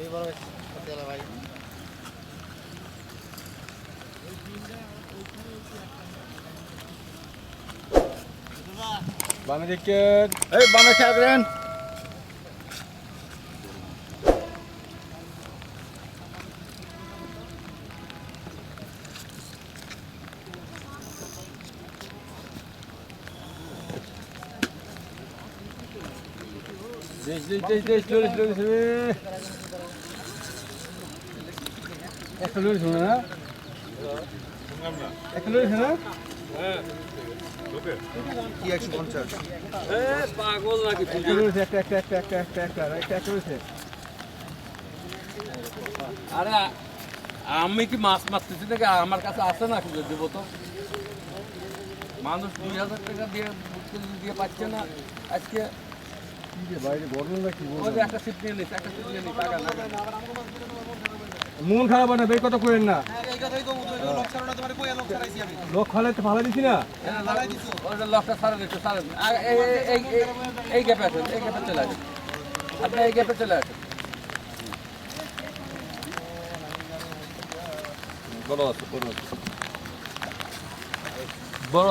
ভাই বামে দিকের এই বামে খেয়াল দেশ দেশ দেশ দেশ লড়িস লড়িস রে একটা একটা একটা একটা একটা একটা একটা আরে, আমি কি মাছ মারতেছি নাকি? আমার কাছে আছে না খুঁজে দেবো তো? মানুষ দুই হাজার টাকা দিয়ে দিয়ে পাচ্ছে না আজকে। মন খারাপ না বের কথা করেন না। লোক খালে তো ভালো দিছি না। লকটা সারা এই এই- এই এই এই গ্যাপে আছেন এই গ্যাপে চলে আসেন। আপনি এই গ্যাপে চলে আসেন। বড় আছে বড় আছে।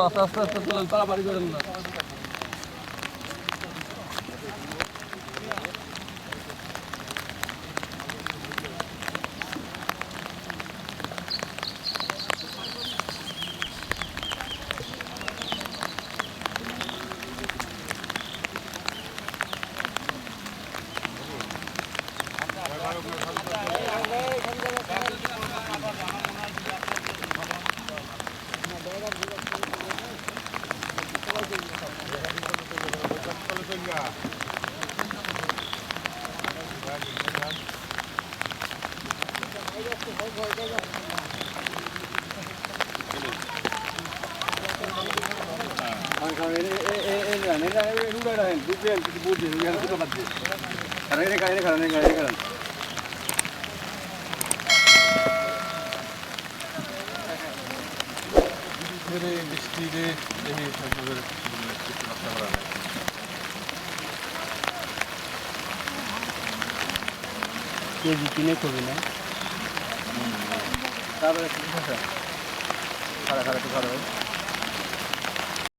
আস্তে আস্তে আস্তে চলেন তাড়াতাড়ি করেন না। Karena ini kalian, karena ini kalian, karena ini kalian. করে বৃষ্টিতে দেখি সহ্য রক্ষা করা নাই। কেজি কিনে করবে না? তারপরে খারাপ খারাপ খারাপ।